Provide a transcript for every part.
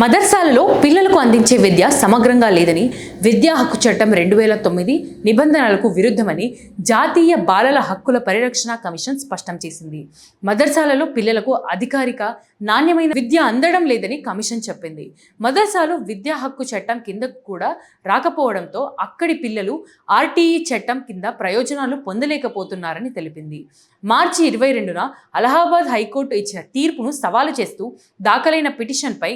మదర్సాలలో పిల్లలకు అందించే విద్య సమగ్రంగా లేదని విద్యా హక్కు చట్టం రెండు వేల తొమ్మిది నిబంధనలకు విరుద్ధమని జాతీయ బాలల హక్కుల పరిరక్షణ కమిషన్ స్పష్టం చేసింది. మదర్సాలలో పిల్లలకు అధికారిక నాణ్యమైన విద్య అందడం లేదని కమిషన్ చెప్పింది. మదర్సాలు విద్యా హక్కు చట్టం కింద కూడా రాకపోవడంతో అక్కడి పిల్లలు ఆర్టీఈ చట్టం కింద ప్రయోజనాలు పొందలేకపోతున్నారని తెలిపింది. మార్చి ఇరవై రెండున అలహాబాద్ హైకోర్టు ఇచ్చిన తీర్పును సవాలు చేస్తూ దాఖలైన పిటిషన్పై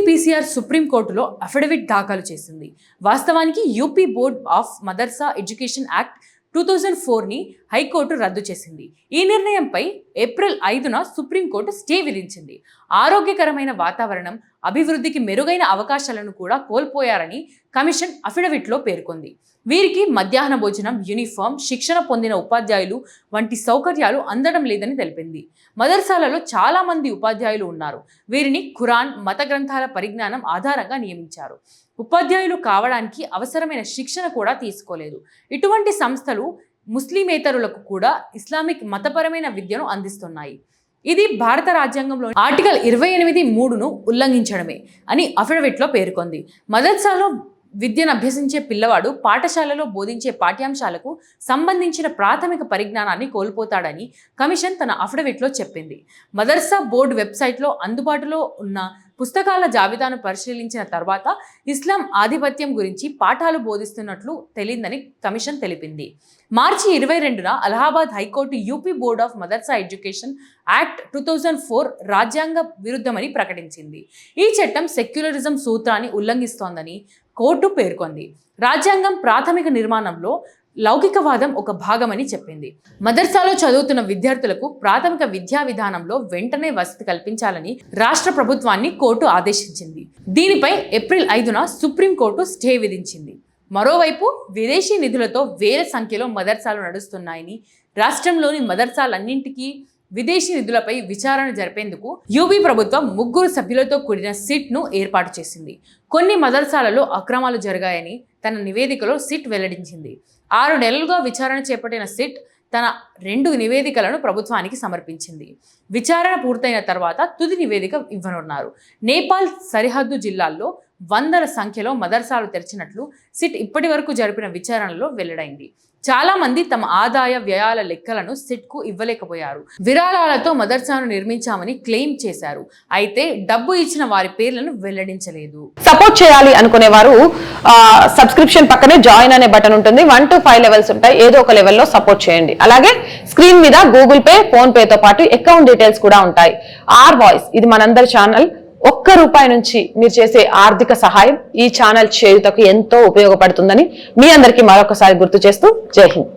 ఎన్సీపీసీఆర్ సుప్రీంకోర్టులో అఫిడవిట్ దాఖలు చేసింది. వాస్తవానికి UP board of madrasa education act two thousand ఫోర్ని హైకోర్టు రద్దు చేసింది. ఈ నిర్ణయంపై ఏప్రిల్ ఐదున సుప్రీంకోర్టు స్టే విధించింది. ఆరోగ్యకరమైన వాతావరణం అభివృద్ధికి మెరుగైన అవకాశాలను కూడా కోల్పోయారని కమిషన్ అఫిడవిట్లో పేర్కొంది. వీరికి మధ్యాహ్న భోజనం యూనిఫామ్ శిక్షణ పొందిన ఉపాధ్యాయులు వంటి సౌకర్యాలు అందడం లేదని తెలిపింది. మదర్సాలలో చాలామంది ఉపాధ్యాయులు ఉన్నారు. వీరిని ఖురాన్ మత గ్రంథాల పరిజ్ఞానం ఆధారంగా నియమించారు. ఉపాధ్యాయులు కావడానికి అవసరమైన శిక్షణ కూడా తీసుకోలేదు. ఇటువంటి సంస్థలు ముస్లిమేతరులకు కూడా ఇస్లామిక్ మతపరమైన విద్యను అందిస్తున్నాయి. ఇది భారత రాజ్యాంగంలో ఆర్టికల్ ఇరవై ఎనిమిది మూడును ఉల్లంఘించడమే అని అఫిడవిట్లో పేర్కొంది. మదర్సాలో విద్యను అభ్యసించే పిల్లవాడు పాఠశాలలో బోధించే పాఠ్యాంశాలకు సంబంధించిన ప్రాథమిక పరిజ్ఞానాన్ని కోల్పోతాడని కమిషన్ తన అఫిడవిట్లో చెప్పింది. మదర్సా బోర్డు వెబ్సైట్లో అందుబాటులో ఉన్న పుస్తకాల జాబితాను పరిశీలించిన తర్వాత ఇస్లాం ఆధిపత్యం గురించి పాఠాలు బోధిస్తున్నట్లు తెలిందని కమిషన్ తెలిపింది. మార్చి ఇరవై రెండున Allahabad high court UP board of madrasa education act two thousand four రాజ్యాంగ విరుద్ధమని ప్రకటించింది. ఈ చట్టం సెక్యులరిజం సూత్రాన్ని ఉల్లంఘిస్తోందని కోర్టు పేర్కొంది. రాజ్యాంగం ప్రాథమిక నిర్మాణంలో లౌకికవాదం ఒక భాగమని చెప్పింది. మదర్సాలో చదువుతున్న విద్యార్థులకు ప్రాథమిక విద్యా విధానంలో వెంటనే వసతి కల్పించాలని రాష్ట్ర ప్రభుత్వాన్ని కోర్టు ఆదేశించింది. దీనిపై ఏప్రిల్ ఐదున సుప్రీంకోర్టు స్టే విధించింది. మరోవైపు విదేశీ నిధులతో వేల సంఖ్యలో మదర్సాలు నడుస్తున్నాయని రాష్ట్రంలోని మదర్సాలన్నింటికీ విదేశీ నిధులపై విచారణ జరిపేందుకు యూపీ ప్రభుత్వం ముగ్గురు సభ్యులతో కూడిన సిట్ను ఏర్పాటు చేసింది. కొన్ని మదర్సాలలో అక్రమాలు జరిగాయని తన నివేదికలో సిట్ వెల్లడించింది. ఆరు నెలలుగా విచారణ చేపట్టిన సిట్ తన రెండు నివేదికలను ప్రభుత్వానికి సమర్పించింది. విచారణ పూర్తయిన తర్వాత తుది నివేదిక ఇవ్వనున్నారు. నేపాల్ సరిహద్దు జిల్లాల్లో వందల సంఖ్యలో మదర్సాలు తెరిచినట్లు సిట్ ఇప్పటి వరకు జరిపిన విచారణలో వెల్లడైంది. చాలామంది తమ ఆదాయ వ్యయాల లెక్కలను సిట్కు ఇవ్వలేకపోయారు. విరాళాలతో మదర్సాను నిర్మించామని క్లెయిమ్ చేశారు. అయితే డబ్బు ఇచ్చిన వారి పేర్లను వెల్లడించలేదు. సపోర్ట్ చేయాలి అనుకునే వారు సబ్స్క్రిప్షన్ పక్కనే జాయిన్ అనే బటన్ ఉంటుంది. వన్ టు ఫైవ్ లెవెల్స్ ఉంటాయి. ఏదో ఒక లెవెల్లో సపోర్ట్ చేయండి. అలాగే స్క్రీన్ మీద గూగుల్ పే ఫోన్ పేతో పాటు అకౌంట్ డీటెయిల్స్ కూడా ఉంటాయి. ఆర్ వాయిస్ ఇది మనందరి ఛానల్. ఒక్క రూపాయి నుంచి మీరు చేసే ఆర్థిక సహాయం ఈ ఛానల్ చేయుటకు ఎంతో ఉపయోగపడుతుందని మీ అందరికీ మరొకసారి గుర్తు చేస్తూ జై హింద్.